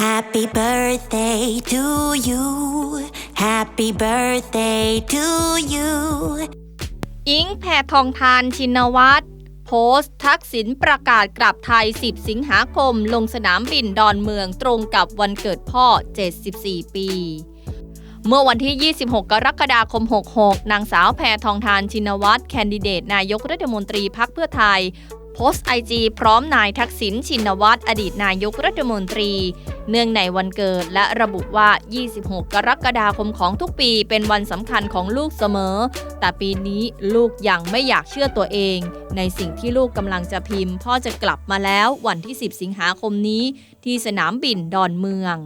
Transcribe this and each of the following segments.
Happy birthday to you. Happy birthday to you. อิงแพทองทานชินวัตรโพสต์ทักษิณประกาศกลับไทย 10 สิงหาคม ลงสนามบินดอนเมืองตรงกับวันเกิดพ่อ 74 ปี เมื่อวันที่ 26 กรกฎาคม 66 นางสาวแพทองทานชินวัตรแคนดิเดตนายกรัฐมนตรีพักเพื่อไทย โพสต์ไอจีพร้อมนายทักษิณชินวัตรอดีตนายกรัฐมนตรี เนื่องในวันเกิดและระบุว่า 26 กรกฎาคมของทุกปีเป็นวันสำคัญของลูกเสมอ แต่ปีนี้ลูกยังไม่อยากเชื่อตัวเอง ในสิ่งที่ลูกกำลังจะพิมพ์ พ่อจะกลับมาแล้ววันที่ 10 สิงหาคมนี้ ที่สนามบินดอนเมือง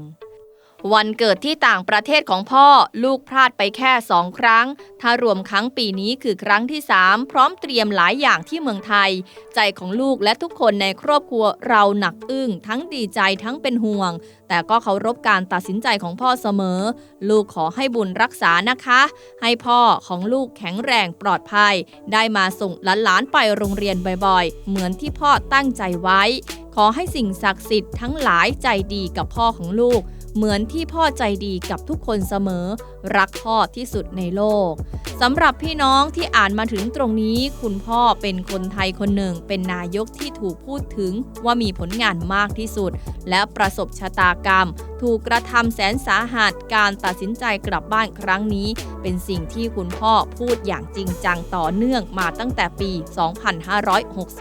วันเกิดที่ต่างประเทศของพ่อลูกพลาดไปแค่สองครั้ง ถ้ารวมครั้งปีนี้คือครั้งที่ 3 พร้อมเตรียมหลายอย่างที่เมืองไทย ใจของลูกและทุกคนในครอบครัวเราหนักอึ้งทั้งดีใจทั้งเป็นห่วง แต่ก็เคารพการตัดสินใจของพ่อเสมอ ลูกขอให้บุญรักษานะคะ ให้พ่อของลูกแข็งแรงปลอดภัย ได้มาส่งหลานๆไปโรงเรียนบ่อยๆ เหมือนที่พ่อตั้งใจไว้ ขอให้สิ่งศักดิ์สิทธิ์ทั้งหลายใจดีกับพ่อของลูก เหมือนที่พ่อใจดีกับทุกคนเสมอ รักพ่อที่สุดในโลกสำหรับพี่น้องที่อ่านมาถึงตรงนี้ คุณพ่อเป็นคนไทยคนหนึ่ง เป็นนายกที่ถูกพูดถึงว่ามีผลงานมากที่สุด และประสบชะตากรรม ถูกกระทำแสนสาหัสการตัดสินใจกลับบ้านครั้งนี้ เป็นสิ่งที่คุณพ่อพูดอย่างจริงจังต่อเนื่องมาตั้งแต่ปี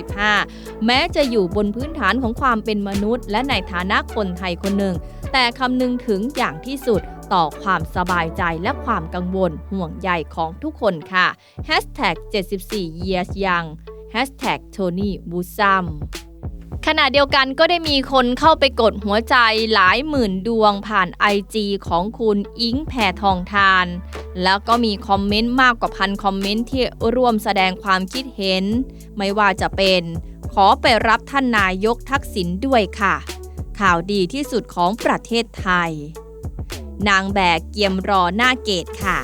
2565 แม้จะอยู่บนพื้นฐานของความเป็นมนุษย์ และในฐานะคนไทยคนหนึ่ง แต่คำนึงถึงอย่างที่สุดต่อความสบายใจและความกังวลห่วงใยของทุกคนค่ะ 74 years young Tony Busam ขณะเดียวกันก็ได้มีคนเข้าไปกดหัวใจหลายหมื่นดวงผ่าน IG ของคุณอิงแพทองทาน แล้วก็มีคอมเมนต์มากกว่าพันคอมเมนต์ที่ร่วมแสดงความคิดเห็น ไม่ว่าจะเป็น ขอไปรับท่านนายกทักษิณด้วยค่ะ ข่าวดีที่สุดของประเทศไทย นางแบกเกียมรอหน้าเกตค่ะ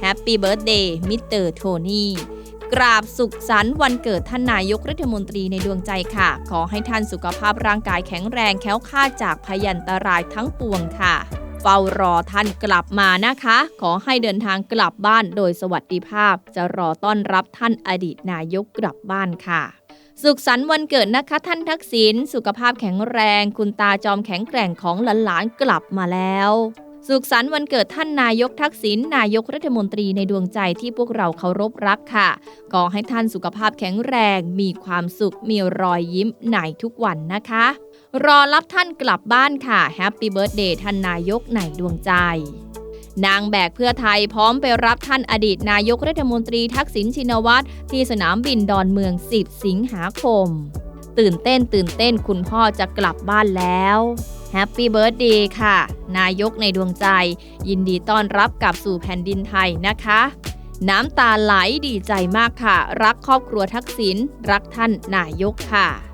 แฮปปี้เบิร์ดเดย์มิสเตอร์โทนี่กราบสุขสันต์วันเกิดท่านนายกรัฐมนตรีในดวงใจค่ะ ขอให้ท่านสุขภาพร่างกายแข็งแรงแคล้วคลาจากพยันตรายทั้งปวงค่ะ เฝ้ารอท่านกลับมานะคะ ขอให้เดินทางกลับบ้านโดยสวัสดิภาพ จะรอต้อนรับท่านอดีตนายกกลับบ้านค่ะ สุขสันต์วันเกิดนะคะท่านทักษิณสุขภาพแข็งแรง คุณตาจอมแข็งแกร่งของหลานๆกลับมาแล้ว สุขสันต์วันเกิดท่านนายกทักษิณนายกรัฐมนตรีในดวงใจที่พวกเราเคารพรักค่ะขอให้ท่านสุขภาพแข็งแรง มีความสุขมีรอยยิ้มในทุกวันนะคะ รอรับท่านกลับบ้านค่ะแฮปปี้เบิร์ดเดย์ท่านนายกในดวงใจ นางแบกเพื่อไทยพร้อมไปรับท่านอดีตนายกรัฐมนตรีทักษิณชินวัตรที่สนามบินดอนเมือง 10 สิงหาคม ตื่นเต้นตื่นเต้นคุณพ่อจะกลับบ้านแล้วแฮปปี้เบิร์ดเดย์ค่ะ นายกในดวงใจ ยินดีต้อนรับกลับสู่แผ่นดินไทยนะคะ น้ำตาไหลดีใจมากค่ะ รักครอบครัวทักษิณรักท่านนายกค่ะ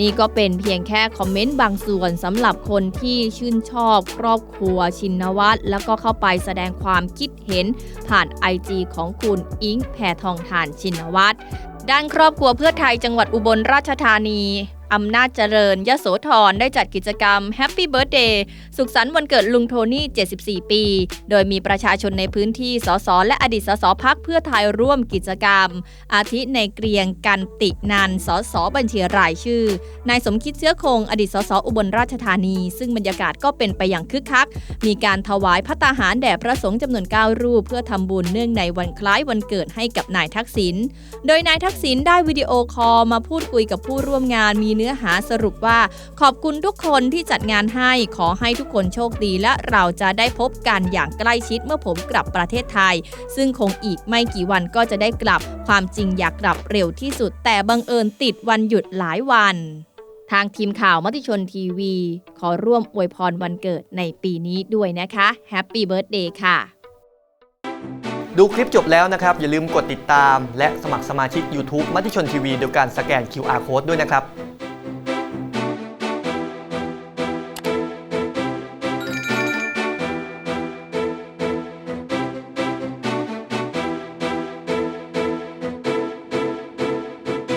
นี่ก็เป็นเพียงแค่คอมเมนต์บางส่วนสำหรับคนที่ชื่นชอบครอบครัวชินวัตรแล้วก็เข้าไปแสดงความคิดเห็นผ่าน IG ของคุณอิงแพทองทานชินวัตรด้านครอบครัวเพื่อไทยจังหวัดอุบลราชธานี อำนาจเจริญยโสธรได้จัดกิจกรรม Happy Birthday สุขสันต์วันเกิดลุงโทนี่ 74 ปี โดยมีประชาชนในพื้นที่สสและอดีตสสพักเพื่อไทยร่วมกิจกรรม อาทิในเกรียงกันตินันสสบัญชีรายชื่อ นายสมคิดเชื้อคง อดีตสสอุบลราชธานี ซึ่งบรรยากาศก็เป็นไปอย่างคึกคัก มีการถวายพระตาหารแด่พระสงฆ์จำนวน 9 รูป เพื่อทำบุญเนื่องในวันคล้ายวันเกิดให้กับนายทักษิณ โดยนายทักษิณได้วิดีโอคอลมาพูดคุยกับผู้ร่วมงานมีเนื้อหาสรุปว่า ขอบคุณทุกคนที่จัดงานให้ขอให้ทุกคนโชคดีและเราจะได้พบกันอย่างใกล้ชิดเมื่อผมกลับประเทศไทย ซึ่งคงอีกไม่กี่วันก็จะได้กลับ ความจริงอยากกลับเร็วที่สุด แต่บังเอิญติดวันหยุดหลายวันทางทีมข่าวมติชนทีวี ขอร่วมอวยพรวันเกิดในปีนี้ด้วยนะคะแฮปปี้เบิร์ดเดย์ค่ะ ดูคลิปจบแล้วนะครับ อย่าลืมกดติดตาม และสมัครสมาชิก YouTube มติชนทีวีโดยการสแกน QR Code ด้วยนะครับ